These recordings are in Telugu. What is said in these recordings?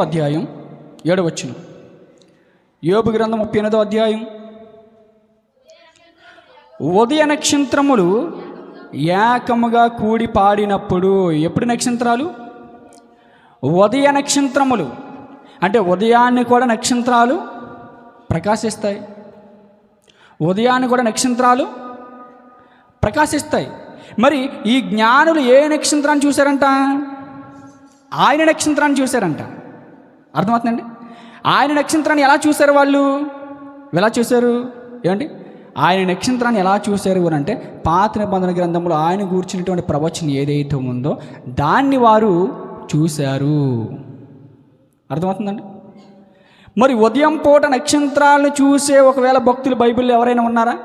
అధ్యాయం ఏడవచ్చును యోబు గ్రంథం ముప్పై ఎనిమిదో అధ్యాయం. ఉదయ నక్షత్రములు ఏకముగా కూడి పాడినప్పుడు ఎప్పుడు నక్షత్రాలు? ఉదయ నక్షత్రములు. అంటే ఉదయాన్ని కూడా నక్షత్రాలు ప్రకాశిస్తాయి. ఉదయాన్ని కూడా నక్షత్రాలు ప్రకాశిస్తాయి. మరి ఈ జ్ఞానులు ఏ నక్షత్రాన్ని చూశారంట? ఆయన నక్షత్రాన్ని చూశారంట. అర్థమవుతుందండి? ఆయన నక్షత్రాన్ని ఎలా చూశారు వాళ్ళు? ఎలా చూశారు? ఏమండి? ఆయన నక్షత్రాన్ని ఎలా చూశారు అని అంటే పాత నిబంధన గ్రంథంలో ఆయన కూర్చున్నటువంటి ప్రవచనం ఏదైతే ఉందో దాన్ని వారు చూశారు. అర్థమవుతుందండి? మరి ఉదయం పూట నక్షత్రాలను చూసే ఒకవేళ భక్తులు బైబిల్లో ఎవరైనా ఉన్నారా?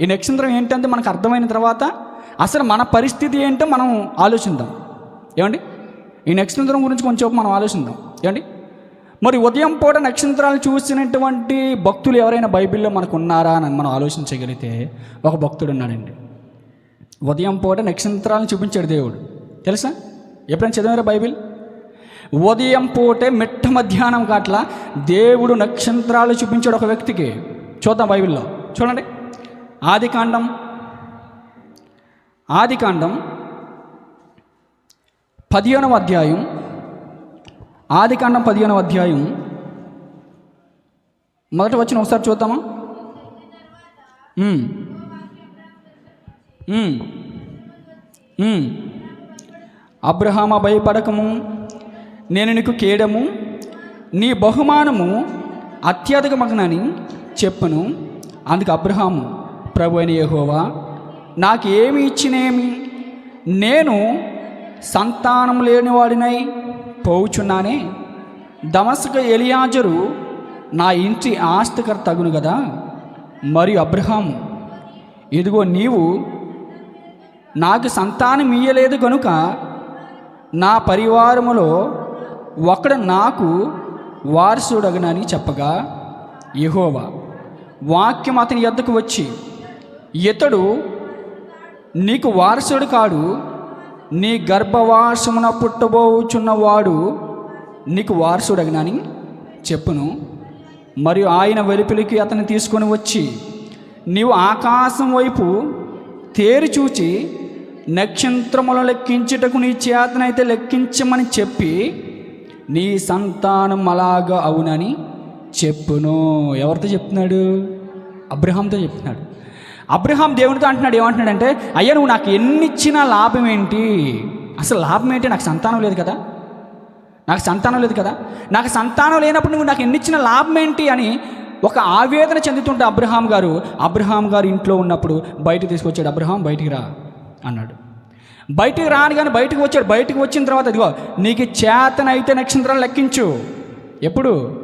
ఈ నక్షత్రం ఏంటంటే మనకు అర్థమైన తర్వాత అసలు మన పరిస్థితి ఏంటో మనం ఆలోచిద్దాం. ఏమండి? ఈ నక్షత్రం గురించి కొంచెం మనం ఆలోచిద్దాం. ఏమండి? మరి ఉదయం పూట నక్షత్రాలను చూసినటువంటి భక్తులు ఎవరైనా బైబిల్లో మనకు ఉన్నారా అని మనం ఆలోచించగలిగితే ఒక భక్తుడు ఉన్నాడండి. ఉదయం పూట నక్షత్రాలను చూపించాడు దేవుడు. తెలుసా? ఎప్పుడైనా చదివారా బైబిల్? ఉదయం పూటే మిట్ట మధ్యాహ్నం కాట్ల దేవుడు నక్షత్రాలు చూపించాడు ఒక వ్యక్తికి. చూద్దాం బైబిల్లో. చూడండి. ఆది కాండం. ఆది కాండం పదిహేనవ అధ్యాయం ఆది కాండం పదిహేనవ అధ్యాయం. మొదట వచ్చిన ఒకసారి చూద్దామా? అబ్రహామ భయపడకము నేను నీకు కేడము నీ బహుమానము అత్యధిక మగనని చెప్పను. అందుకు అబ్రహాము ప్రభు అయిన యెహోవా నాకు ఏమి ఇచ్చినేమి? నేను సంతానం లేనివాడినై పోవుచున్నానే? దమస్క ఎలియాజరు నా ఇంటి ఆస్తికర్ తగును కదా మరియు అబ్రహాం ఇదిగో నీవు నాకు సంతానం ఇయ్యలేదు కనుక నా పరివారములో ఒకడు నాకు వారసుడగనని చెప్పగా యహోవా వాక్యం అతని యొద్దకు వచ్చి ఇతడు నీకు వారసుడు కాడు నీ గర్భవాసమున పుట్టబోచున్నవాడు నీకు వారసుడగనని చెప్పును. మరియు ఆయన వెలుపలికి అతన్ని తీసుకొని వచ్చి నీవు ఆకాశం వైపు తేరి చూచి నక్షత్రములను లెక్కించుటకు నీ చేతనైతే లెక్కించమని చెప్పి నీ సంతానం అలాగా అవునని చెప్పును. ఎవరితో చెప్తున్నాడు? అబ్రహాంతో చెప్తున్నాడు. అబ్రహాం దేవునితో అంటున్నాడు ఏమంటున్నాడంటే అయ్యా నువ్వు నాకు ఎన్ని ఇచ్చినా లాభం ఏంటి? అసలు లాభం ఏంటి? నాకు సంతానం లేదు కదా? నాకు సంతానం లేదు కదా? నాకు సంతానం లేనప్పుడు నువ్వు నాకు ఎన్ని ఇచ్చిన లాభం ఏంటి? అని ఒక ఆవేదన చెందుతుంటే అబ్రహాం గారు అబ్రహాం గారు ఇంట్లో ఉన్నప్పుడు బయట తీసుకొచ్చాడు అబ్రహాం బయటికి రా అన్నాడు. బయటికి రాని కానీ బయటకు వచ్చాడు. బయటకు వచ్చిన తర్వాత ఇదిగో నీకు చేతనైతే నక్షత్రాలు లెక్కించు. ఎప్పుడు?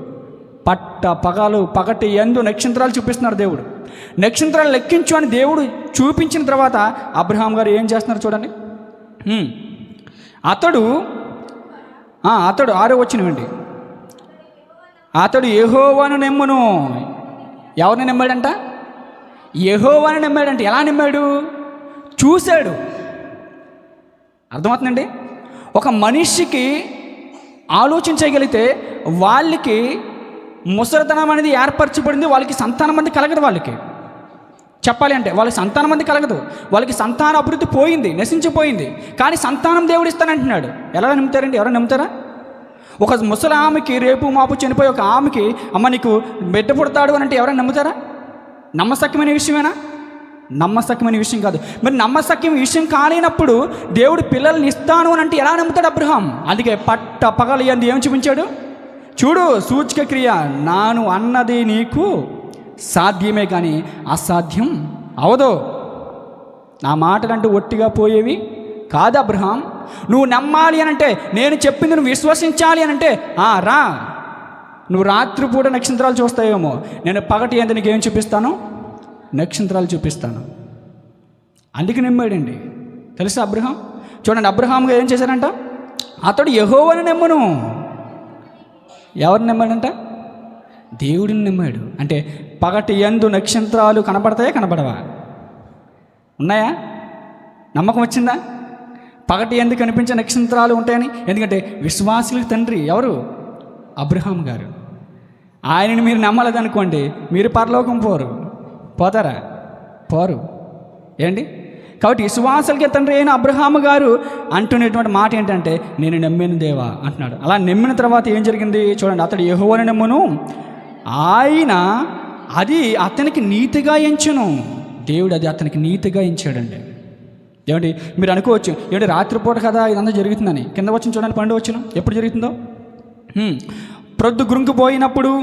పట్ట పగలు పగటి ఎందు నక్షత్రాలు చూపిస్తున్నాడు దేవుడు. నక్షత్రాలు లెక్కించు అని దేవుడు చూపించిన తర్వాత అబ్రహాం గారు ఏం చేస్తున్నారు చూడండి. అతడు అతడు ఆరో వచ్చినవండి అతడు యెహోవాను నెమ్మును. ఎవరిని నమ్మాడంట? యెహోవాను నమ్మాడంట. ఎలా నమ్మాడు? చూశాడు. అర్థమవుతుందండి? ఒక మనిషికి ఆలోచించగలిగితే వాళ్ళకి ముసలితనం అనేది ఏర్పరచబడింది వాళ్ళకి సంతానం మంది కలగదు వాళ్ళకి. చెప్పాలి అంటే వాళ్ళకి సంతానం మంది కలగదు. వాళ్ళకి సంతాన అభివృద్ధి పోయింది నశించిపోయింది. కానీ సంతానం దేవుడు ఇస్తానంటున్నాడు. ఎలా నమ్ముతారండి? ఎవరైనా నమ్ముతారా? ఒక ముసలి ఆమెకి రేపు మాపు చనిపోయి ఒక ఆమెకి అమ్మ నీకు బిడ్డ పుడతాడు అని అంటే ఎవరైనా నమ్ముతారా? నమ్మసక్యమైన విషయమేనా? నమ్మసక్యమైన విషయం కాదు. మరి నమ్మసక్యం విషయం కాలేనప్పుడు దేవుడు పిల్లల్ని ఇస్తాను అని అంటే ఎలా నమ్ముతాడు అబ్రహాం? అందుకే పట్ట పగలు అంది ఏం చూపించాడు? చూడు సూచిక క్రియ నాను అన్నది నీకు సాధ్యమే కానీ అసాధ్యం అవదు. నా మాటలంటూ ఒట్టిగా పోయేవి కాదు అబ్రహాం. నువ్వు నమ్మాలి అని అంటే నేను చెప్పింది నువ్వు విశ్వసించాలి అని అంటే "ఆ, రా. నువ్వు రాత్రిపూట నక్షత్రాలు చూస్తావేమో. నేను పగటి ఎంత నీకు ఏం చూపిస్తాను? నక్షత్రాలు చూపిస్తాను. అందుకే నమ్మాడండి. తెలుసా అబ్రహాం? చూడండి అబ్రహాంగా ఏం చేశారంట? అతడు యహోవని నమ్మును. ఎవరిని నమ్మాడంట? దేవుడిని నమ్మాడు. అంటే పగటి ఎందు నక్షత్రాలు కనపడతాయా కనపడవా? ఉన్నాయా? నమ్మకం వచ్చిందా? పగటి ఎందుకు కనిపించే నక్షత్రాలు ఉంటాయని? ఎందుకంటే విశ్వాసులకు తండ్రి ఎవరు? అబ్రహాం గారు. ఆయనని మీరు నమ్మలేదనుకోండి మీరు పరలోకం పోరు. పోతారా? పోరు. ఏంటి? కాబట్టి విశ్వాసాలకి తండ్రి అయిన అబ్రహాము గారు అంటున్నటువంటి మాట ఏంటంటే నేను నమ్మిన దేవా అంటున్నాడు. అలా నమ్మిన తర్వాత ఏం జరిగింది చూడండి అతడు యహోవని నమ్మును. ఆయన అది అతనికి నీతిగా ఎంచును. దేవుడు అది అతనికి నీతిగా ఎంచాడండి. ఏమండి మీరు అనుకోవచ్చు ఏమంటే రాత్రిపూట కదా ఇదంతా జరుగుతుందని. కింద వచ్చిన చూడండి పండు వచ్చిన. ఎప్పుడు జరుగుతుందో? ప్రొద్దు గురుంకుపోయినప్పుడు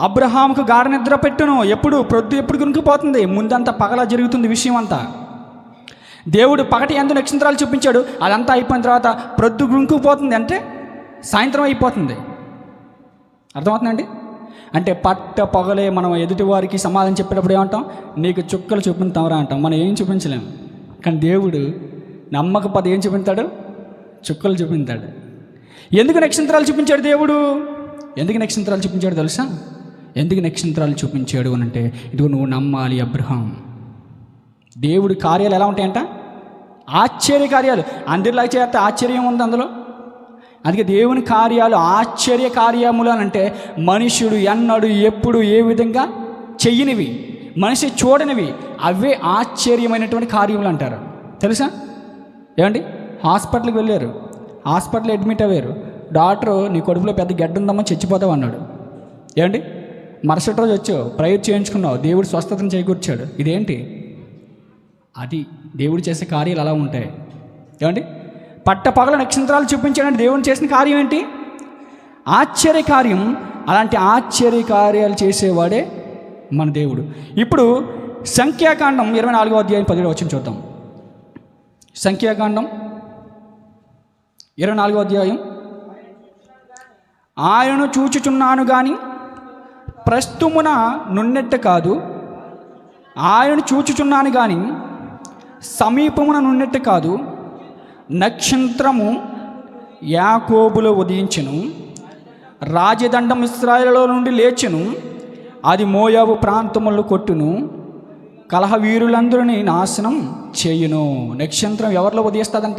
అబ్రహాంకు గాఢ నిద్ర పెట్టును. ఎప్పుడు? ప్రొద్దు ఎప్పుడు గురుంకుపోతుంది ముందంతా పగల జరుగుతుంది విషయం అంతా దేవుడు పగటి ఎంత నక్షత్రాలు చూపించాడు. అదంతా అయిపోయిన తర్వాత ప్రొద్దు గుంకుపోతుంది అంటే సాయంత్రం అయిపోతుంది. అర్థమవుతుందండి? అంటే పట్ట పొగలే మనం ఎదుటి వారికి సమాధానం చెప్పేటప్పుడు ఏమంటాం? నీకు చుక్కలు చూపించావరా అంటాం. మనం ఏం చూపించలేం. కానీ దేవుడు నమ్మకపోతే ఏం చూపించాడు? చుక్కలు చూపించాడు. ఎందుకు నక్షత్రాలు చూపించాడు దేవుడు? ఎందుకు నక్షత్రాలు చూపించాడు తెలుసా? ఎందుకు నక్షత్రాలు చూపించాడు అని అంటే ఇదిగో నువ్వు నమ్మాలి అబ్రహాం. దేవుడి కార్యాలు ఎలా ఉంటాయంట? ఆశ్చర్య కార్యాలు. అందరిలా చేస్తే ఆశ్చర్యం ఉంది అందులో. అందుకే దేవుని కార్యాలు ఆశ్చర్య కార్యములు అని అంటే మనుషుడు ఎన్నడు ఎప్పుడు ఏ విధంగా చెయ్యనివి మనిషి చూడనివి అవే ఆశ్చర్యమైనటువంటి కార్యములు అంటారు. తెలుసా? ఏమండి? హాస్పిటల్కి వెళ్ళారు. హాస్పిటల్ అడ్మిట్ అయ్యారు. డాక్టరు నీ కడుపులో పెద్ద గడ్డ ఉందమ్మా చచ్చిపోతావు అన్నాడు. ఏమండి? మరుసటి రోజు వచ్చావు ప్రేయర్ చేయించుకున్నావు దేవుడు స్వస్థతను చేకూర్చాడు. ఇదేంటి? అది దేవుడు చేసే కార్యాలు అలా ఉంటాయి. ఏమండి? పట్ట పగల నక్షత్రాలు చూపించాడంటే దేవుడు చేసిన కార్యం ఏంటి? ఆశ్చర్య కార్యం. అలాంటి ఆశ్చర్య కార్యాలు చేసేవాడే మన దేవుడు. ఇప్పుడు సంఖ్యాకాండం ఇరవై నాలుగో అధ్యాయం పదిహేడు వచ్చి చూద్దాం. సంఖ్యాకాండం ఇరవై నాలుగో అధ్యాయం. ఆయనను చూచుచున్నాను కానీ ప్రస్తుమున నున్నెట్ట కాదు. ఆయనను చూచుచున్నాను కానీ సమీపమున నుండి కాదు నక్షత్రము యాకోబులో ఉదయించెను రాజదండం ఇస్రాయలలో నుండి లేచెను అది మోయాబు ప్రాంతములు కొట్టును కలహ వీరులందరినీ నాశనం చేయును. నక్షత్రం ఎవరిలో ఉదయిస్తుందంట?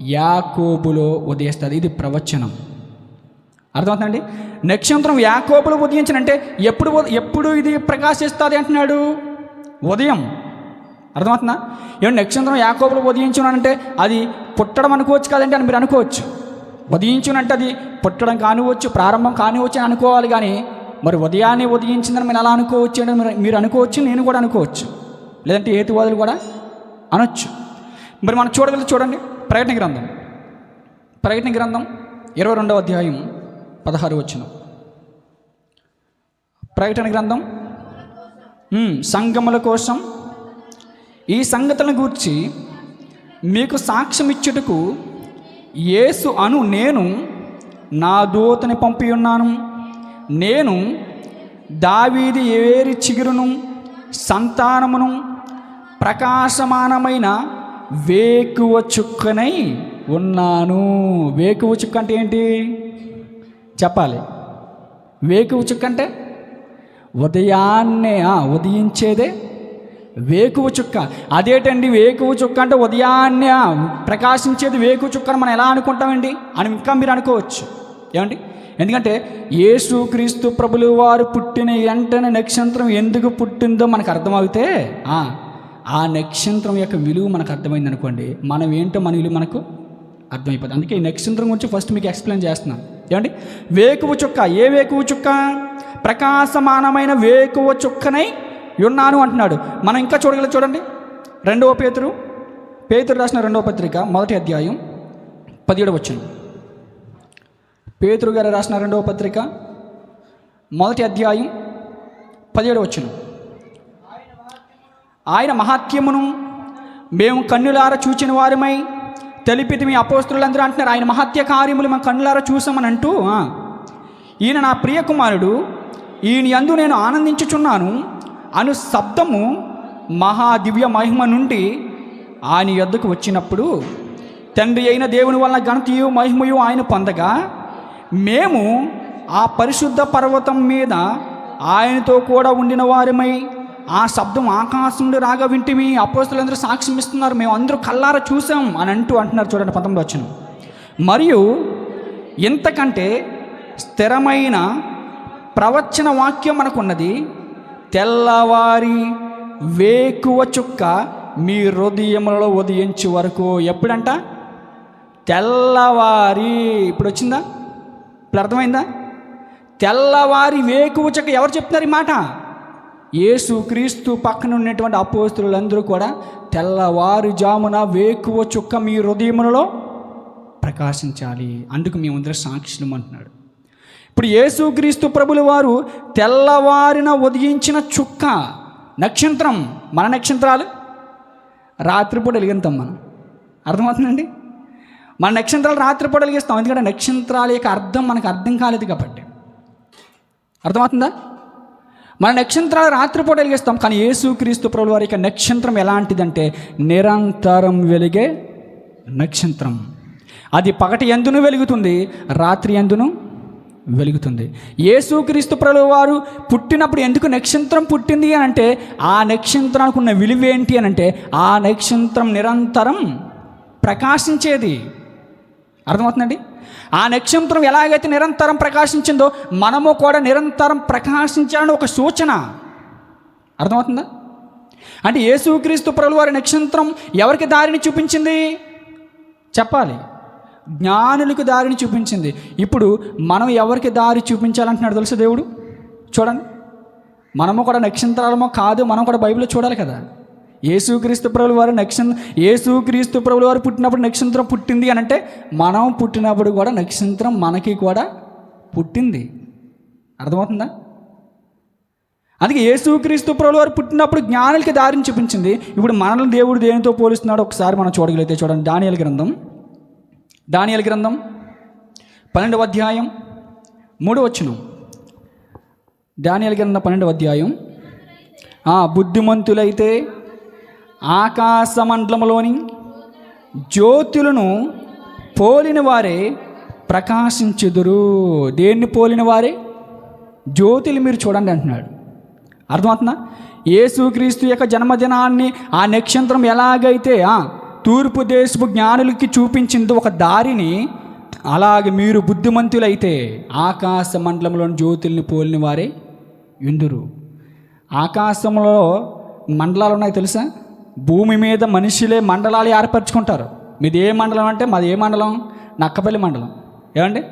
యాకోబులో ఉదయిస్తుంది. ఇది ప్రవచనం. అర్థమవుతుందండి? నక్షత్రం యాకోబులో ఉదయించనంటే ఎప్పుడు ఎప్పుడు ఇది ప్రకాశిస్తుంది అంటున్నాడు? ఉదయం. అర్థమవుతుందా? ఏమన్నా నక్షత్రం యాకోబులు ఉదయించునంటే అది పుట్టడం అనుకోవచ్చు కదండి అని మీరు అనుకోవచ్చు. ఉదయించునంటే అది పుట్టడం కానివచ్చు ప్రారంభం కానివచ్చు అని అనుకోవాలి కానీ మరి ఉదయాన్నే ఉదయించిందని మీరు అలా అనుకోవచ్చు అని మీరు అనుకోవచ్చు నేను కూడా అనుకోవచ్చు. లేదంటే ఏతువాదులు కూడా అనొచ్చు. మరి మనం చూడగలిగి చూడండి ప్రకటన గ్రంథం. ప్రకటన గ్రంథం ఇరవై రెండవ అధ్యాయం పదహారు వచ్చిన ప్రకటన గ్రంథం? సంగముల కోసం ఈ సంగతులను గూర్చి మీకు సాక్ష్యం ఇచ్చుటకు యేసు అను నేను నా దూతని పంపి ఉన్నాను. నేను దావీది ఏరి చిగురును సంతానమును ప్రకాశమానమైన వేకువ చుక్కనై ఉన్నాను. వేకువ చుక్క అంటే ఏంటి? చెప్పాలి. వేకువ చుక్క అంటే ఉదయాన్నే ఉదయించేదే వేకువ చుక్క. అదేటండి వేకువ చుక్క అంటే ఉదయాన్నే ప్రకాశించేది వేకువ చుక్క అని మనం ఎలా అనుకుంటామండి? అని ఇంకా మీరు అనుకోవచ్చు. ఏమండి? ఎందుకంటే యేసు క్రీస్తు ప్రభులు వారు పుట్టిన వెంటనే నక్షత్రం ఎందుకు పుట్టిందో మనకు అర్థమవుతే ఆ, ఆ నక్షత్రం యొక్క విలువ మనకు అర్థమైంది అనుకోండి. మనం ఏంటో మన విలువ మనకు అర్థమైపోతుంది అందుకే ఈ నక్షత్రం గురించి ఫస్ట్ మీకు ఎక్స్ప్లెయిన్ చేస్తున్నాను. ఏమండి? వేకువ చుక్క. ఏ వేకువ చుక్క? ప్రకాశమానమైన వేకువ చుక్కనై ఉన్నాను అంటున్నాడు. మనం ఇంకా చూడగలం చూడండి. రెండవ పేతురు పేతురు రాసిన రెండవ పత్రిక మొదటి అధ్యాయం పదిహేడు వచ్చింది పేతురు గారు రాసిన రెండవ పత్రిక మొదటి అధ్యాయం పదిహేడు వచ్చును ఆయన మహాత్యమును మేము కన్నులార చూచిన వారమై తెలిపితి మీ అపోస్తులందరూ అంటున్నారు ఆయన మహత్య కార్యములు మేము కన్నులారా చూసామని అంటూ ఈయన నా ప్రియ కుమారుడు ఈయన యందు నేను ఆనందించుచున్నాను అను శబ్దము మహా దివ్య మహిమ నుండి ఆయన యొద్దకు వచ్చినప్పుడు తండ్రి అయిన దేవుని వలన ఘనతయు మహిమయు ఆయన పొందగా మేము ఆ పరిశుద్ధ పర్వతం మీద ఆయనతో కూడా ఉండిన వారమై ఆ శబ్దం ఆకాశం నుండి రాగా వింటిమి అపోస్తులందరూ సాక్ష్యం ఇస్తున్నారు. మేము అందరూ కల్లార చూసాం అని అంటూ అంటున్నారు చూడండి పంతొమ్మిది వచ్చిన మరియు ఇంతకంటే స్థిరమైన ప్రవచన వాక్యం మనకున్నది తెల్లవారి వేకువ చుక్క మీ హృదయములలో ఉదయించే వరకు ఎప్పుడంట? తెల్లవారి. ఇప్పుడు వచ్చిందా? ఇప్పుడు అర్థమైందా? తెల్లవారి వేకువ చుక్క ఎవరు చెప్తున్నారు ఈ మాట? యేసు క్రీస్తు పక్కన ఉన్నటువంటి అపోస్తులందరూ కూడా తెల్లవారుజామున వేకువ చుక్క మీ హృదయములలో ప్రకాశించాలి. అందుకు మేమందరం సాక్షులం అంటున్నాడు. ఇప్పుడు యేసుక్రీస్తు ప్రభుల వారు తెల్లవారిన ఉదయించిన చుక్క నక్షత్రం మన నక్షత్రాలు రాత్రిపూట వెలిగిస్తాం మనం. అర్థమవుతుందండి? మన నక్షత్రాలు రాత్రిపూట వెలిగిస్తాం. ఎందుకంటే నక్షత్రాల యొక్క అర్థం మనకు అర్థం కాలేదు కాబట్టి. అర్థమవుతుందా? మన నక్షత్రాలు రాత్రిపూట వెలిగిస్తాం. కానీ యేసుక్రీస్తు ప్రభుల వారి యొక్క నక్షత్రం ఎలాంటిదంటే నిరంతరం వెలిగే నక్షత్రం. అది పగటి ఎందును వెలుగుతుంది? రాత్రి ఎందును వెలుగుతుంది. యేసుక్రీస్తు ప్రభువారు వారు పుట్టినప్పుడు ఎందుకు నక్షత్రం పుట్టింది అని అంటే ఆ నక్షత్రానికి ఉన్న విలువ ఏంటి అని అంటే ఆ నక్షత్రం నిరంతరం ప్రకాశించేది. అర్థమవుతుందండి? ఆ నక్షత్రం ఎలాగైతే నిరంతరం ప్రకాశించిందో మనము కూడా నిరంతరం ప్రకాశించాలని ఒక సూచన. అర్థమవుతుందా? అంటే యేసుక్రీస్తు ప్రభువారి నక్షత్రం ఎవరికి దారిని చూపించింది? చెప్పాలి. జ్ఞానులకు దారిని చూపించింది. ఇప్పుడు మనం ఎవరికి దారి చూపించాలంటున్నాడు తెలుసు దేవుడు? చూడండి. మనము కూడా నక్షత్రాలమో కాదు మనం కూడా బైబిల్లో చూడాలి కదా. యేసుక్రీస్తు ప్రభులు వారు నక్ష యేసుక్రీస్తు ప్రభులు వారు పుట్టినప్పుడు నక్షత్రం పుట్టింది అని అంటే మనం పుట్టినప్పుడు కూడా నక్షత్రం మనకి కూడా పుట్టింది. అర్థమవుతుందా? అందుకే యేసుక్రీస్తు ప్రభులు వారు పుట్టినప్పుడు జ్ఞానులకి దారిని చూపించింది. ఇప్పుడు మనల్ని దేవుడు దేనితో పోలిస్తున్నాడు ఒకసారి మనం చూడగలిగితే చూడండి. దానియల గ్రంథం దానియల గ్రంథం పన్నెండవ అధ్యాయం మూడో వచ్చును దానియల గ్రంథం పన్నెండవ అధ్యాయం. బుద్ధిమంతులైతే ఆకాశ మండలంలోని జ్యోతులను పోలిన వారే ప్రకాశించుదురు. దేన్ని పోలిన వారే? జ్యోతులు మీరు చూడండి అంటున్నాడు. అర్థమవుతుందా? యేసుక్రీస్తు యొక్క జన్మదినాన్ని ఆ నక్షత్రం ఎలాగైతే తూర్పు దేశపు జ్ఞానులకి చూపించింది ఒక దారిని. అలాగే మీరు బుద్ధిమంతులైతే ఆకాశ మండలంలోని జ్యోతుల్ని పోలిన వారే ఇందురు ఆకాశంలో మండలాలు ఉన్నాయి తెలుసా? భూమి మీద మనుషులే మండలాలు ఏర్పరచుకుంటారు. మీది ఏ మండలం అంటే మాది ఏ మండలం? నక్కపల్లి మండలం. ఏమండి?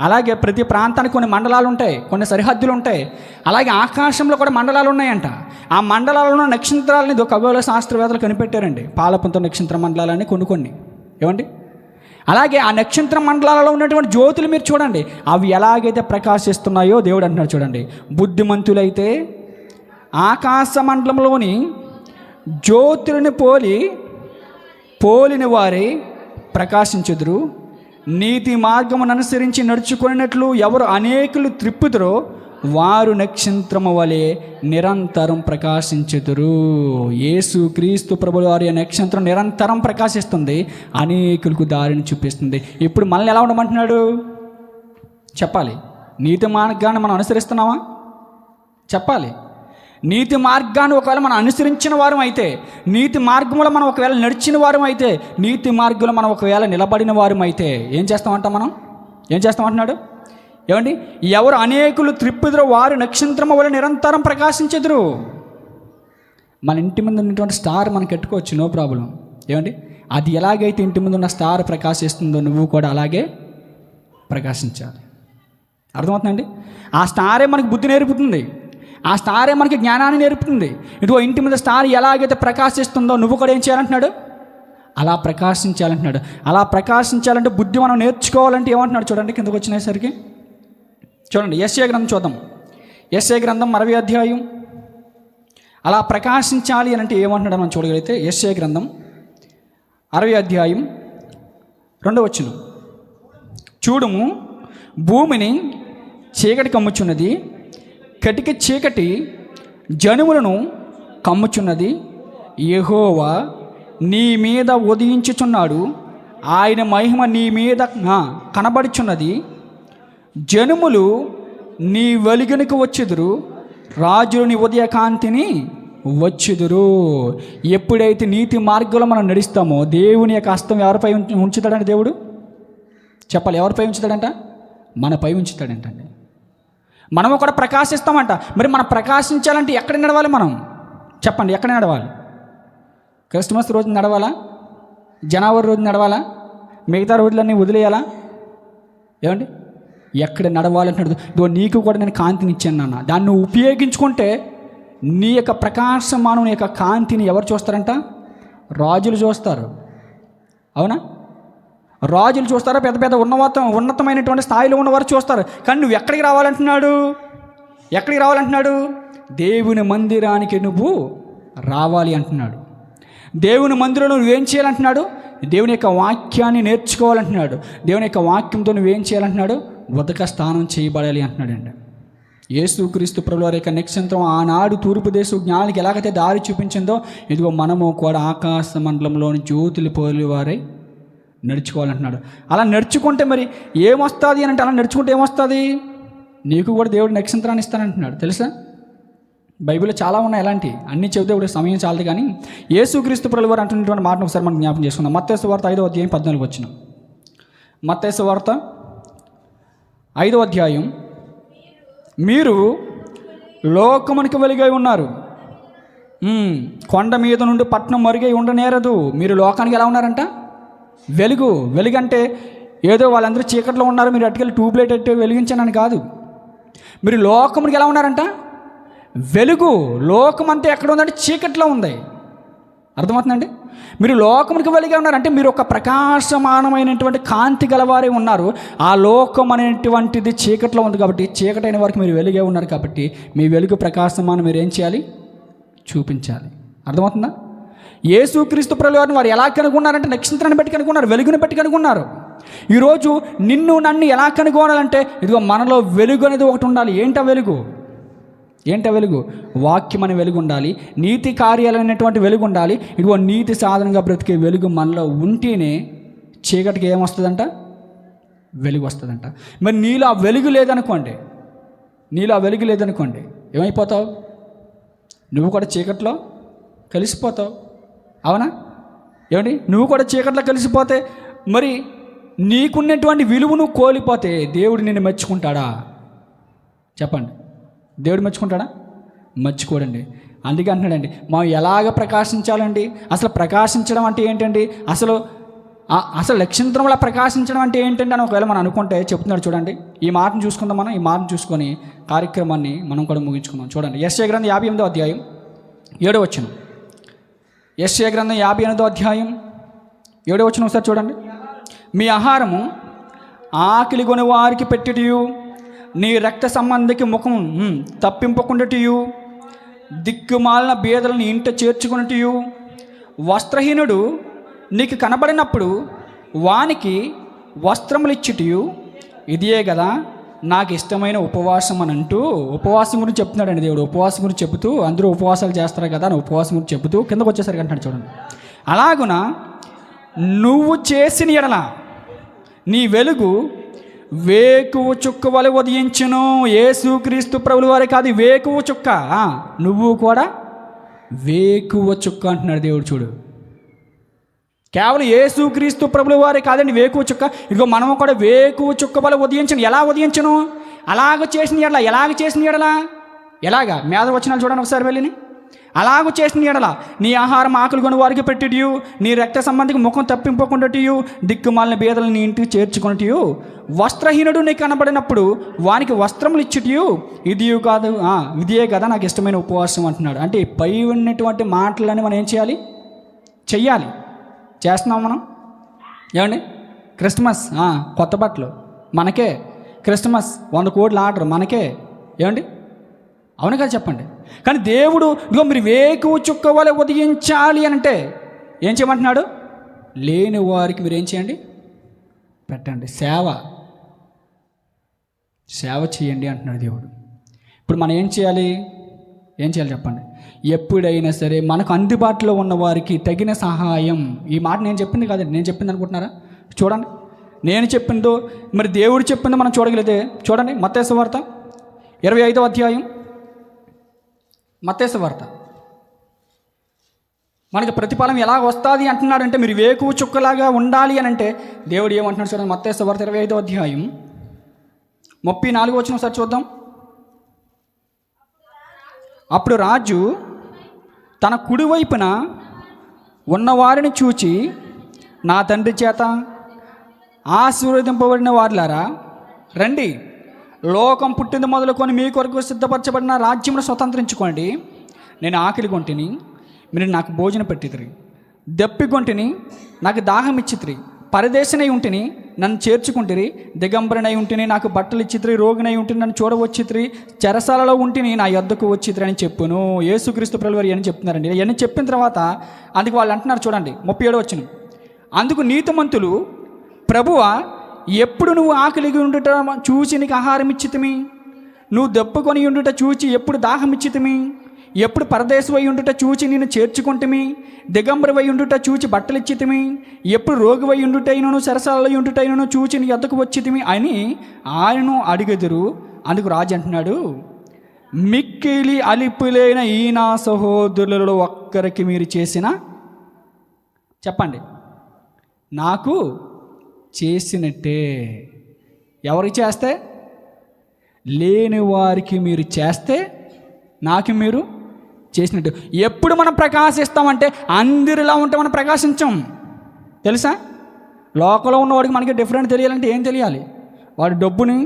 అలాగే ప్రతి ప్రాంతానికి కొన్ని మండలాలు ఉంటాయి కొన్ని సరిహద్దులు ఉంటాయి అలాగే ఆకాశంలో కూడా మండలాలు ఉన్నాయంట ఆ మండలాలలో నక్షత్రాలని ఖగోళ శాస్త్రవేత్తలు కనిపెట్టారండి. పాలపుంత నక్షత్ర మండలాలని కొన్ని కొన్ని. ఏమండి? అలాగే ఆ నక్షత్ర మండలాలలో ఉన్నటువంటి జ్యోతులు మీరు చూడండి. అవి ఎలాగైతే ప్రకాశిస్తున్నాయో దేవుడు అంటున్నాడు చూడండి. బుద్ధిమంతులైతే ఆకాశ మండలంలోని జ్యోతులని పోలి పోలిన వారి ప్రకాశించుదురు. నీతి మార్గమును అనుసరించి నడుచుకున్నట్లు ఎవరు అనేకులు త్రిప్పుతురో వారు నక్షత్రము వలె నిరంతరం ప్రకాశించుదురు. యేసు క్రీస్తు ప్రభుల వారి నక్షత్రం నిరంతరం ప్రకాశిస్తుంది అనేకులకు దారిని చూపిస్తుంది. ఇప్పుడు మనల్ని ఎలా ఉండమంటున్నాడు? చెప్పాలి. నీతి మార్గాన్ని మనం అనుసరిస్తున్నామా? చెప్పాలి. నీతి మార్గాన్ని ఒకవేళ మనం అనుసరించిన వారం అయితే నీతి మార్గంలో మనం ఒకవేళ నడిచిన వారం అయితే నీతి మార్గంలో మనం ఒకవేళ నిలబడిన వారం అయితే ఏం చేస్తామంటాం మనం? ఏం చేస్తామంటున్నాడు? ఏమండి? ఎవరు అనేకులు త్రిప్పుదురో వారు నక్షత్రము వల్ల నిరంతరం ప్రకాశించెదురు. మన ఇంటి ముందు ఉన్నటువంటి స్టార్ మనం కట్టుకోవచ్చు నో ప్రాబ్లం. ఏమండి? అది ఎలాగైతే ఇంటి ముందు ఉన్న స్టార్ ప్రకాశిస్తుందో నువ్వు కూడా అలాగే ప్రకాశించాలి. అర్థమవుతుందండి ఆ స్టారే మనకు బుద్ధి నేర్పుతుంది. ఆ స్టారే మనకి జ్ఞానాన్ని నేర్పుతుంది. ఇదిగో ఇంటి మీద స్టార్ ఎలాగైతే ప్రకాశిస్తుందో నువ్వు కూడా ఏం చేయాలంటున్నాడు? అలా ప్రకాశించాలంటున్నాడు. అలా ప్రకాశించాలంటే బుద్ధి మనం నేర్చుకోవాలంటే ఏమంటున్నాడు చూడండి కిందకు వచ్చినసరికి. చూడండి ఎస్ఏ గ్రంథం చూద్దాం. ఎస్ఏ గ్రంథం అరవై అధ్యాయం. అలా ప్రకాశించాలి అని అంటే ఏమంటున్నాడు మనం చూడగలిగితే ఎస్ఏ గ్రంథం అరవై అధ్యాయం రెండవ వచ్చిన చూడుము భూమిని చీకటి కమ్ముచున్నది కటిక చీకటి జనుములను కమ్ముచున్నది. యహోవా నీ మీద ఉదయించుచున్నాడు. ఆయన మహిమ నీ మీద కనబడుచున్నది. జనుములు నీ వెలుగునికి వచ్చుదురు. రాజుని ఉదయకాంతిని వచ్చుదురు. ఎప్పుడైతే నీతి మార్గంలో మనం నడుస్తామో దేవుని యొక్క హస్తం ఎవరిపై ఉంచు- ఉంచుతాడంటే దేవుడు? చెప్పాలి ఎవరిపై ఉంచుతాడంట? మనపై ఉంచుతాడంటండి. మనము కూడా ప్రకాశిస్తామంట. మరి మనం ప్రకాశించాలంటే ఎక్కడ నడవాలి మనం? చెప్పండి ఎక్కడ నడవాలి? క్రిస్మస్ రోజు నడవాలా? జనవరి రోజు నడవాలా? మిగతా రోజులన్నీ వదిలేయాలా? ఏమండి? ఎక్కడ నడవాలంటున్నాడు ఇదో నీకు కూడా నేను కాంతిని ఇచ్చాను నాన్న. దాన్ని నువ్వు ఉపయోగించుకుంటే నీ యొక్క ప్రకాశమానం నీ యొక్క కాంతిని ఎవరు చూస్తారంట? రాజులు చూస్తారు. అవునా? రాజులు చూస్తారా? పెద్ద పెద్ద ఉన్నత ఉన్నతమైనటువంటి స్థాయిలో ఉన్నవారు చూస్తారు. కానీ నువ్వు ఎక్కడికి రావాలంటున్నాడు? ఎక్కడికి రావాలంటున్నాడు? దేవుని మందిరానికి నువ్వు రావాలి అంటున్నాడు. దేవుని మందిరంలో నువ్వేం చేయాలంటున్నాడు? దేవుని యొక్క వాక్యాన్ని నేర్చుకోవాలంటున్నాడు. దేవుని యొక్క వాక్యంతో నువ్వేం చేయాలంటున్నాడు? ఉదక స్థానం చేయబడాలి అంటున్నాడండి యేసుక్రీస్తు ప్రభుల వారి యొక్క నక్షత్రం ఆనాడు తూర్పు దేశ జ్ఞానికి ఎలాగైతే దారి చూపించిందో ఇదిగో మనము కూడా ఆకాశ మండలంలోని జ్యోతులు పోలి వారై నడుచుకోవాలంటున్నాడు. అలా నడుచుకుంటే మరి ఏమొస్తుంది అని అంటే అలా నడుచుకుంటే ఏమొస్తుంది? నీకు కూడా దేవుడు నక్షత్రాన్ని ఇస్తానంటున్నాడు. తెలుసా? బైబిల్లో చాలా ఉన్నాయి ఎలాంటి అన్ని చెబితే ఇప్పుడు సమయం చాలదు కానీ యేసుక్రీస్తు ప్రభుల వారు అంటున్నటువంటి మాటను ఒకసారి మనం జ్ఞాపకం చేసుకుందాం. మత్తేసు వార్త ఐదో అధ్యాయం పద్నాలుగు వచ్చిన. మత్తేసు వార్త ఐదో అధ్యాయం. మీరు లోకమునికి వెలుగై ఉన్నారు. కొండ మీద నుండి పట్నం మరుగై ఉండనేరదు. మీరు లోకానికి ఎలా ఉన్నారంట? వెలుగు వెలుగంటే ఏదో వాళ్ళందరూ చీకట్లో ఉన్నారు మీరు అటుకెళ్ళి ట్యూబ్లైట్ అట్టే వెలిగించానని కాదు. మీరు లోకమునికి ఎలా ఉన్నారంట? వెలుగు లోకం అంతా ఎక్కడ ఉందంటే చీకట్లో ఉంది. అర్థమవుతుందండి? మీరు లోకమునికి వెలిగే ఉన్నారంటే మీరు ఒక ప్రకాశమానమైనటువంటి కాంతి గలవారే ఉన్నారు. ఆ లోకం అనేటువంటిది చీకట్లో ఉంది కాబట్టి చీకటైన వారికి మీరు వెలుగే ఉన్నారు కాబట్టి మీ వెలుగు ప్రకాశమానం మీరు ఏం చేయాలి? చూపించాలి. అర్థమవుతుందా? యేసుక్రీస్తు ప్రభువారిని వారు ఎలా కనుగొన్నారంటే నక్షత్రాన్ని బట్టి కనుగొన్నారు వెలుగుని బట్టి కనుగొన్నారు. ఈరోజు నిన్ను నన్ను ఎలా కనుగొనాలంటే ఇదిగో మనలో వెలుగు అనేది ఒకటి ఉండాలి. ఏంట వెలుగు? ఏంట వెలుగు? వాక్యం అనే వెలుగు ఉండాలి నీతి కార్యాలైనటువంటి వెలుగు ఉండాలి. ఇదిగో నీతి సాధనంగా బ్రతికే వెలుగు మనలో ఉంటేనే చీకటికి ఏమొస్తుందంట వెలుగు వస్తుందంట. మరి నీలో ఆ వెలుగు లేదనుకోండి నీలో ఆ వెలుగు లేదనుకోండి ఏమైపోతావు? నువ్వు కూడా చీకట్లో కలిసిపోతావు. అవునా? ఏమండి? నువ్వు కూడా చీకట్లో కలిసిపోతే మరి నీకున్నటువంటి విలువను కోల్పోతే దేవుడు నిన్ను మెచ్చుకుంటాడా? చెప్పండి. దేవుడు మెచ్చుకుంటాడా? మెచ్చుకోడండి. అందుకే అంటున్నాడండి మనం ఎలాగ ప్రకాశించాలండి? అసలు ప్రకాశించడం అంటే ఏంటండి? అసలు అసలు లక్షంతరంలో ప్రకాశించడం అంటే ఏంటండి? అని ఒకవేళ మనం అనుకుంటే చెప్తున్నాడు చూడండి. ఈ మాటను చూసుకుందాం మనం ఈ మాటను చూసుకొని కార్యక్రమాన్ని మనం కూడా ముగించుకుందాం. చూడండి ఎస్ఏ గ్రంథం యాభై ఎనిమిదో అధ్యాయం ఏడో వచ్చిన ఎస్ఏ గ్రంథం యాభై ఎనిమిదో అధ్యాయం. ఏడో వచ్చిన ఒకసారి చూడండి. మీ ఆహారము ఆకలి కొని వారికి పెట్టిటియు నీ రక్త సంబంధికి ముఖం తప్పింపకుండాటియు దిక్కుమాలిన బీదలను ఇంట చేర్చుకున్నటియు. వస్త్రహీనుడు నీకు కనబడినప్పుడు వానికి వస్త్రములు ఇచ్చిటియు ఇదియే కదా నాకు ఇష్టమైన ఉపవాసం అని అంటూ ఉపవాసం గురించి చెప్తున్నాడండి దేవుడు. ఉపవాసం గురించి చెబుతూ అందరూ ఉపవాసాలు చేస్తారు కదా అని ఉపవాసం గురించి చెబుతూ కిందకు వచ్చేసరికి అంటాడు చూడండి. అలాగున నువ్వు చేసిన ఎడల నీ వెలుగు వేకువు చుక్క వలె ఉదయించును. యేసుక్రీస్తు ప్రభుల వారి కాదు వేకువు చుక్క. నువ్వు కూడా వేకువ చుక్క అంటున్నాడు దేవుడు చూడు. కేవలం యేసుక్రీస్తు ప్రభుల వారే కాదండి వేకువ చుక్క. ఇదిగో మనము కూడా వేకువ చుక్క వల్ల ఉదయించను. ఎలా ఉదయించను? అలాగ చేసిన ఎడల ఎలాగ చేసిన ఎడలా? ఎలాగా? మేధ వచనాలు చూడండి ఒకసారి వెళ్ళిని. అలాగ చేసిన ఎడల నీ ఆహారం ఆకులు కొని వారికి పెట్టిటియు నీ రక్త సంబంధికి ముఖం తప్పింపకుండాటియు దిక్కుమాలిన బీదలను నీ ఇంటికి చేర్చుకున్నటియు వస్త్రహీనుడు నీకు కనబడినప్పుడు వానికి వస్త్రములు ఇచ్చుటియు. ఇది కాదు ఇదియే కదా నాకు ఇష్టమైన ఉపవాసం అంటున్నాడు. అంటే పై ఉన్నటువంటి మాటలని మనం ఏం చేయాలి? చెయ్యాలి. చేస్తున్నాం మనం? ఏమండి? క్రిస్మస్ కొత్త బట్టలు. మనకే క్రిస్మస్ వంద కోట్ల ఆర్డర్ మనకే. ఏమండి? అవును కదా చెప్పండి. కానీ దేవుడు ఇదిగో మీరు వేకు చుక్క వలె ఉదయించాలి అని అంటే ఏం చేయమంటున్నాడు? లేని వారికి మీరు ఏం చేయండి? పెట్టండి. సేవ. సేవ చేయండి అంటున్నాడు దేవుడు. ఇప్పుడు మనం ఏం చేయాలి? ఏం చేయాలి చెప్పండి? ఎప్పుడైనా సరే మనకు అందుబాటులో ఉన్న వారికి తగిన సహాయం. ఈ మాట నేను చెప్పింది కాదండి నేను చెప్పింది అనుకుంటున్నారా? చూడండి. నేను చెప్పిందో మరి దేవుడు చెప్పిందో మనం చూడగలిగితే చూడండి. మత్తేసు వార్త ఇరవై ఐదో అధ్యాయం. మత్తేసు వార్త. మనకి ప్రతిఫలం ఎలా వస్తుంది అంటున్నాడంటే మీరు వేకువ చుక్కలాగా ఉండాలి అని అంటే దేవుడు ఏమంటున్నాడు చూడండి. మత్తేసు వార్త ఇరవై ఐదో అధ్యాయం. ముప్పై నాలుగు వచ్చిన ఒకసారి చూద్దాం. అప్పుడు రాజు తన కుడివైపున ఉన్నవారిని చూచి నా తండ్రి చేత ఆశీర్వదింపబడిన వారిలారా రండి. లోకం పుట్టింది మొదలుకొని మీ కొరకు సిద్ధపరచబడిన రాజ్యమును స్వతంత్రించుకోండి. నేను ఆకలి కొంటిని మీరు నాకు భోజనం పెట్టితిరి. దెప్పి కొంటిని నాకు దాహం ఇచ్చితిరి. పరదేశనై ఉంటిని నన్ను చేర్చుకుంటిరి దిగంబరనై ఉంటిని నాకు బట్టలు ఇచ్చిత్రి రోగినై ఉంటిని నన్ను చూడవచ్చిత్రి చెరసాలలో ఉంటిని నా యొద్దకు వచ్చిత్రి అని చెప్పును. యేసుక్రీస్తు ప్రభువారు అని చెప్తున్నారండి. ఇవన్నీ చెప్పిన తర్వాత అందుకు వాళ్ళు అంటున్నారు చూడండి ముప్పై ఏడు వచ్చిన అందుకు నీతిమంతులు ప్రభువ ఎప్పుడు నువ్వు ఆకలిగి ఉండుట చూసి నీకు ఆహారం ఇచ్చితమి నువ్వు దెప్పుకొని ఉండుట చూచి ఎప్పుడు దాహం ఇచ్చితమి ఎప్పుడు పరదేశమై ఉండుట చూచి నేను చేర్చుకుంటుమి? దిగంబరవై ఉండుట చూచి బట్టలు ఇచ్చితిమి ఎప్పుడు రోగివై ఉండుటైనను సరసాలలో ఉండుటైనను చూచి నీ ఎద్దకు వచ్చితిమి అని ఆయనను అడిగెదురు. అందుకు రాజు అంటున్నాడు మిక్కిలి అలిపులైన ఈ నా సహోదరులలో ఒక్కరికి మీరు చేసిన చెప్పండి నాకు చేసినట్టే. ఎవరికి చేస్తే? లేని వారికి మీరు చేస్తే నాకు మీరు చేసినట్టు. ఎప్పుడు మనం ప్రకాశిస్తామంటే అందరిలా ఉంటే మనం ప్రకాశించం. తెలుసా? లోకంలో ఉన్నవాడికి మనకి డిఫరెంట్ తెలియాలంటే ఏం తెలియాలి? వాడి డబ్బుని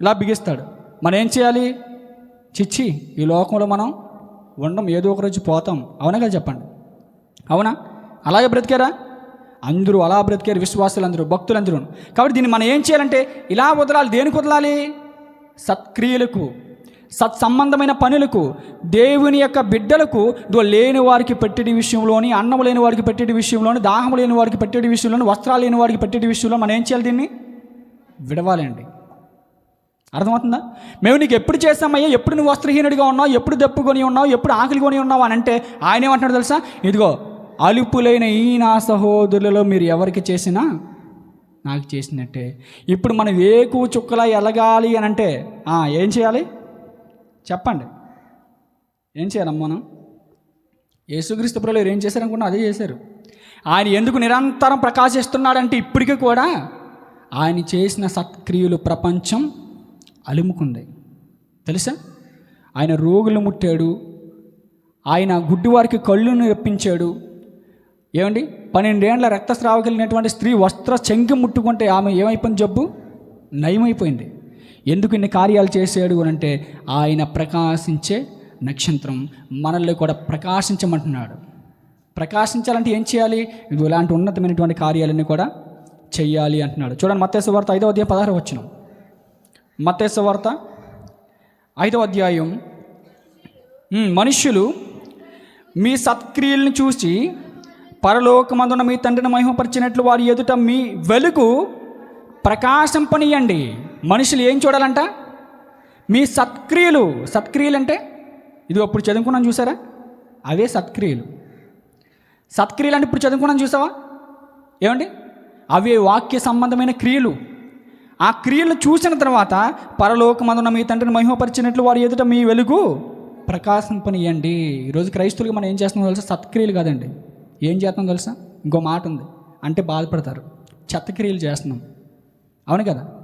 ఇలా బిగిస్తాడు. మనం ఏం చేయాలి? చిచ్చి ఈ లోకంలో మనం ఉండం ఏదో ఒక రోజు పోతాం. అవునా కదా చెప్పండి? అవునా? అలాగే బ్రతికారా? అందరూ అలా బ్రతికారు విశ్వాసులు అందరూ భక్తులు అందరూ కాబట్టి దీన్ని మనం ఏం చేయాలంటే ఇలా వదలాలి. దేనికి వదలాలి? సత్క్రియలకు. సత్సంబంధమైన పనులకు దేవుని యొక్క బిడ్డలకు లేని వారికి పెట్టేటి విషయంలోని అన్నం లేని వారికి పెట్టేటి విషయంలోని దాహం లేని వారికి పెట్టేటి విషయంలోని వస్త్రాలు లేని వారికి పెట్టేటి విషయంలో మనం ఏం చేయాలి దీన్ని? విడవాలండి. అర్థమవుతుందా? మేము నీకు ఎప్పుడు చేస్తామయ్యా ఎప్పుడు నువ్వు వస్త్రహీనుడిగా ఉన్నావు? ఎప్పుడు దప్పుకొని ఉన్నావు? ఎప్పుడు ఆకలి కొని ఉన్నావు అని అంటే ఆయన ఏమంటున్నాడు తెలుసా? ఇదిగో అలుపులైన ఈ నా సహోదరులలో మీరు ఎవరికి చేసినా నాకు చేసినట్టే. ఇప్పుడు మనం ఏ చుక్కలా ఎలగాలి అని అంటే ఏం చేయాలి? చెప్పండి. ఏం చేయాలమ్మ మనం? యేసుక్రీస్తు ప్రభులు ఏం చేశారనుకున్నా అదే చేశారు. ఆయన ఎందుకు నిరంతరం ప్రకాశిస్తున్నాడంటే ఇప్పటికీ కూడా ఆయన చేసిన సత్క్రియలు ప్రపంచం అలుముకుంది. తెలుసా? ఆయన రోగులు ముట్టాడు. ఆయన గుడ్డివారికి కళ్ళును రప్పించాడు ఏమండి? పన్నెండేండ్ల రక్తస్రావకలిగినటువంటి స్త్రీ వస్త్ర చెంగి ముట్టుకుంటే ఆమె ఏమైపోయింది జబ్బు? నయమైపోయింది. ఎందుకు ఇన్ని కార్యాలు చేశాడు అని అంటే ఆయన ప్రకాశించే నక్షత్రం మనల్ని కూడా ప్రకాశించమంటున్నాడు. ప్రకాశించాలంటే ఏం చేయాలి? ఇది ఇలాంటి ఉన్నతమైనటువంటి కార్యాలన్నీ కూడా చెయ్యాలి అంటున్నాడు. చూడండి మత్స్య వార్త ఐదవ అధ్యాయం పదహారు వచ్చిన మత్స్య వార్త ఐదవ అధ్యాయం. మనుష్యులు మీ సత్క్రియలను చూసి పరలోకమందున మీ తండ్రిని మహిమపరిచినట్లు వారి ఎదుట మీ వెలుగు ప్రకాశింపనీయండి. మనుషులు ఏం చూడాలంట? మీ సత్క్రియలు. సత్క్రియలు అంటే ఇది అప్పుడు చదువుకున్నాను చూసారా? అవే సత్క్రియలు. సత్క్రియలు అంటే ఇప్పుడు చదువుకున్నాను చూసావా? ఏమండి? అవే వాక్య సంబంధమైన క్రియలు. ఆ క్రియలను చూసిన తర్వాత పరలోకమందున మీ తండ్రిని మహిమపరిచినట్లు వారి ఎదుట మీ వెలుగు ప్రకాశింపనియండి. ఈరోజు క్రైస్తువులుగా మనం ఏం చేస్తున్నాం తెలుసా? సత్క్రియలు కాదండి. ఏం చేస్తున్నాం తెలుసా? ఇంకో మాట ఉంది. అంటే బాధపడతారు. చెత్త క్రియలు చేస్తున్నాం. అవును కదా?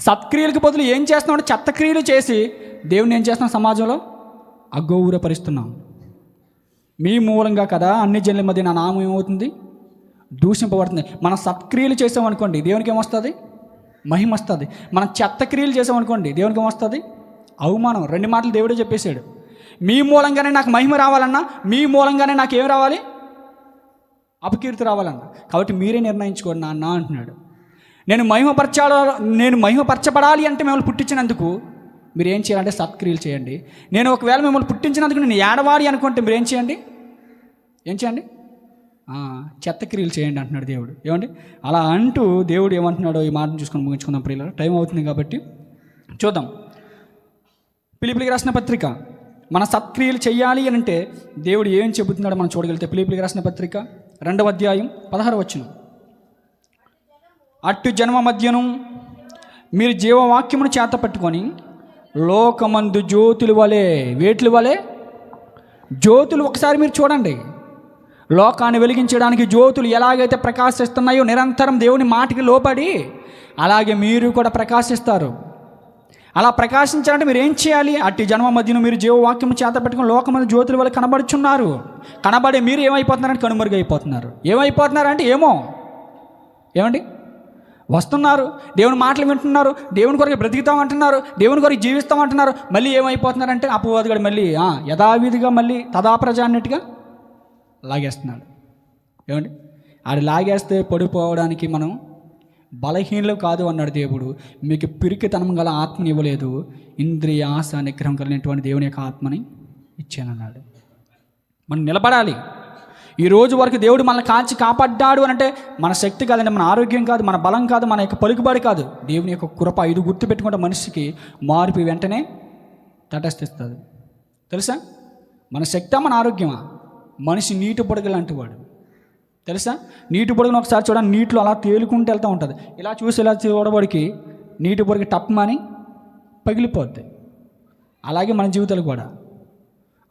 సత్క్రియలకు బదులు ఏం చేస్తున్నాం అంటే చేసి దేవుని ఏం చేస్తున్నాం సమాజంలో? అగౌరవపరుస్తున్నాం. మీ మూలంగా కదా అన్ని జనుల మధ్య నా నామం ఏమవుతుంది? దూషింపబడుతుంది. మనం సత్క్రియలు చేసామనుకోండి దేవునికి ఏమొస్తుంది? మహిమ వస్తుంది మనం చెత్త క్రియలు చేసామనుకోండి దేవునికి ఏమొస్తుంది? అవమానం. రెండు మాటలు దేవుడే చెప్పేశాడు. మీ మూలంగానే నాకు మహిమ రావాలన్నా మీ మూలంగానే నాకు ఏం రావాలి? అపకీర్తి రావాలన్నా. కాబట్టి మీరే నిర్ణయించుకోండి నాన్న అంటున్నాడు. నేను మహిమపరచాలో నేను మహిమపరచబడాలి అంటే మిమ్మల్ని పుట్టించినందుకు మీరు ఏం చేయాలంటే సత్క్రియలు చేయండి. నేను ఒకవేళ మిమ్మల్ని పుట్టించినందుకు నేను ఏడవాలి అనుకుంటే మీరు ఏం చేయండి? ఏం చేయండి? చెత్త క్రియలు చేయండి అంటున్నాడు దేవుడు. ఏమండి? అలా అంటూ దేవుడు ఏమంటున్నాడో ఈ మాటను చూసుకొని ముగించుకుందాం ప్రియుల టైం అవుతుంది కాబట్టి చూద్దాం. పిలిపిలికి రాసిన పత్రిక. మన సత్క్రియలు చేయాలి అని అంటే దేవుడు ఏం చెబుతున్నాడో మనం చూడగలిగితే పిలిపిలికి రాసిన పత్రిక రెండవ అధ్యాయం పదహారు వచ్చిన అట్టు జన్మ మధ్యను మీరు జీవవాక్యమును చేత పట్టుకొని లోకమందు జ్యోతులు వలె వేట్ల వలె జ్యోతులు ఒకసారి మీరు చూడండి. లోకాన్ని వెలిగించడానికి జ్యోతులు ఎలాగైతే ప్రకాశిస్తున్నాయో నిరంతరం దేవుని మాటకి లోపడి అలాగే మీరు కూడా ప్రకాశిస్తారు. అలా ప్రకాశించాలంటే మీరు ఏం చేయాలి? అట్టి జన్మ మధ్యన మీరు జీవవాక్యం చేత పెట్టుకుని లోకమంది జ్యోతుల వల్ల కనబడుచున్నారు. కనబడే మీరు ఏమైపోతున్నారంటే కనుమరుగైపోతున్నారు. ఏమైపోతున్నారంటే ఏమో? ఏమండి? వస్తున్నారు దేవుని మాటలు వింటున్నారు దేవుని కొరకు బ్రతుకుతాం అంటున్నారు దేవుని కొరకు జీవిస్తాం అంటున్నారు మళ్ళీ ఏమైపోతున్నారంటే అపవాదిగాడు మళ్ళీ యథావిధిగా మళ్ళీ తదాప్రజ అన్నట్టుగా లాగేస్తున్నాడు. ఏమండి? ఆడు లాగేస్తే పడిపోవడానికి మనం బలహీనలు కాదు అన్నాడు దేవుడు. మీకు పిరికితనం గల ఆత్మని ఇవ్వలేదు. ఇంద్రియ ఆశ నిగ్రహం కలిగినటువంటి దేవుని యొక్క ఆత్మని ఇచ్చానన్నాడు. మనం నిలబడాలి. ఈ రోజు వరకు దేవుడు మనల్ని కాచి కాపాడ్డాడు అని అంటే మన శక్తి కాదండి మన ఆరోగ్యం కాదు మన బలం కాదు మన యొక్క పలుకుబడి కాదు. దేవుని యొక్క కృప ఇది గుర్తుపెట్టుకుంటే మనిషికి మార్పు వెంటనే తటస్థిస్తుంది. తెలుసా? మన శక్తి మన ఆరోగ్యమా? మనిషి నీటి బుడగ లాంటి వాడు తెలుసా? నీటి బుడగను ఒకసారి చూడండి నీటిలో అలా తేలుకుంటూ వెళ్తూ ఉంటుంది. ఇలా చూసి ఇలా చూడబడికి నీటి బుడగ టప్మని పగిలిపోద్ది. అలాగే మన జీవితాలు కూడా.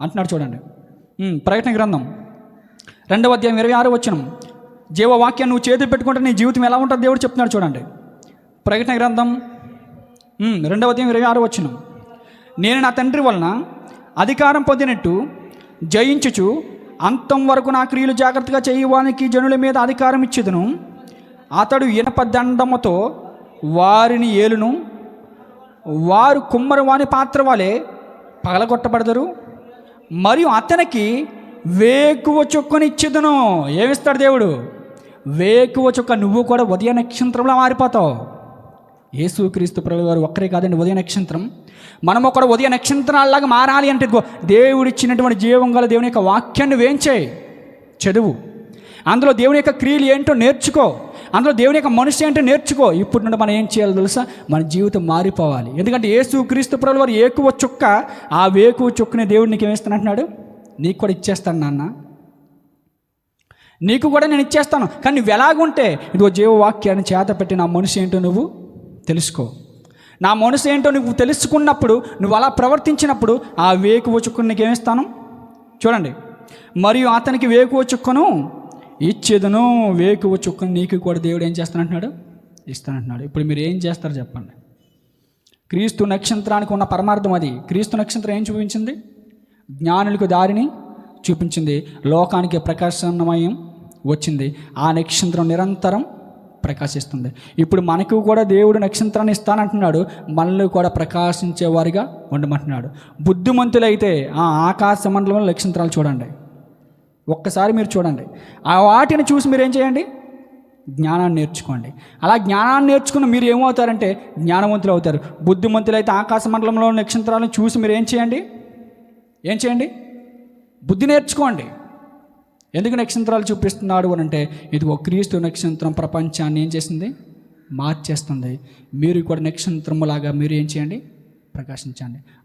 అంటున్నాడు చూడండి. ప్రకటన గ్రంథం రెండవ అధ్యాయం ఇరవై ఆరు వచ్చిన జీవవాక్యాన్ని నువ్వు చేతులు పెట్టుకుంటే నీ జీవితం ఎలా ఉంటుంది దేవుడు చెప్తున్నాడు చూడండి. ప్రకటన గ్రంథం రెండవ అధ్యాయం ఇరవై ఆరు వచ్చిన నేను నా తండ్రి వలన అధికారం పొందినట్టు జయించుచు అంతం వరకు నా క్రియలు జాగ్రత్తగా చేయవానికి జనుల మీద అధికారం ఇచ్చేదను. అతడు ఇనప దండముతో వారిని ఏలును. వారు కుమ్మరి వాని పాత్ర వాళ్ళే పగలగొట్టబడదరు. మరియు అతనికి వేకువ చొక్కనిచ్చేదను. ఏమిస్తాడు దేవుడు? వేకువ చొక్క నువ్వు కూడా ఉదయ నక్షత్రంలో మారిపోతావు. యేసుక్రీస్తు ప్రభు వారు ఒక్కరే కాదండి ఉదయ నక్షత్రం. మనం కూడా ఉదయ నక్షత్రాలలాగా మారాలి అంటే దేవుడిచ్చినటువంటి దేవుడు ఇచ్చినటువంటి జీవం గల దేవుని యొక్క వాక్యాన్ని వేంచే చదువు. అందులో దేవుని యొక్క క్రియలు ఏంటో నేర్చుకో. అందులో దేవుని యొక్క మనిషి ఏంటో నేర్చుకో. ఇప్పుడు నుండి మనం ఏం చేయాలో తెలుసా? మన జీవితం మారిపోవాలి. ఎందుకంటే యేసు క్రీస్తు ప్రభుల వారు ఏకువ చుక్క ఆ వేకువ చుక్కనే దేవుడికి నీకు ఏమిస్తానంటున్నాడు నీకు కూడా ఇచ్చేస్తాను నాన్న. నీకు కూడా నేను ఇచ్చేస్తాను. కానీ నువ్వు ఎలాగుంటే ఇదిగో జీవవాక్యాన్ని చేత పెట్టి నా మనసు ఏంటో నువ్వు తెలుసుకో. నా మనసు ఏంటో నువ్వు తెలుసుకున్నప్పుడు నువ్వు అలా ప్రవర్తించినప్పుడు ఆ వేకువ చుక్కను నీకు ఏమిస్తాను చూడండి. మరియు అతనికి వేకువ చుక్కను ఇచ్చేదను వేకువ చుక్కను నీకు కూడా దేవుడు ఏం చేస్తానంటున్నాడు? ఇస్తానంటున్నాడు. ఇప్పుడు మీరు ఏం చేస్తారు చెప్పండి. క్రీస్తు నక్షత్రానికి ఉన్న పరమార్థం అది. క్రీస్తు నక్షత్రం ఏం చూపించింది? జ్ఞానులకు దారిని చూపించింది. లోకానికి ప్రకాశనమయం వచ్చింది. ఆ నక్షత్రం నిరంతరం ప్రకాశిస్తుంది. ఇప్పుడు మనకు కూడా దేవుడు నక్షత్రాన్ని ఇస్తానంటున్నాడు. మనల్ని కూడా ప్రకాశించేవారిగా ఉండమంటున్నాడు. బుద్ధిమంతులైతే ఆ ఆకాశ మండలంలో నక్షత్రాలు చూడండి. ఒక్కసారి మీరు చూడండి. ఆ వాటిని చూసి మీరు ఏం చేయండి? జ్ఞానాన్ని నేర్చుకోండి. అలా జ్ఞానాన్ని నేర్చుకుని మీరు ఏమవుతారంటే జ్ఞానవంతులు అవుతారు. బుద్ధిమంతులైతే ఆకాశ మండలంలో నక్షత్రాలను చూసి మీరు ఏం చేయండి? ఏం చేయండి? బుద్ధి నేర్చుకోండి. ఎందుకు నక్షత్రాలు చూపిస్తున్నాడు అని అంటే ఇదిగో క్రీస్తు నక్షత్రం ప్రపంచాన్ని ఏం చేసింది? మార్చేస్తుంది. మీరు కూడా నక్షత్రములాగా మీరు ఏం చేయండి? ప్రకాశించండి.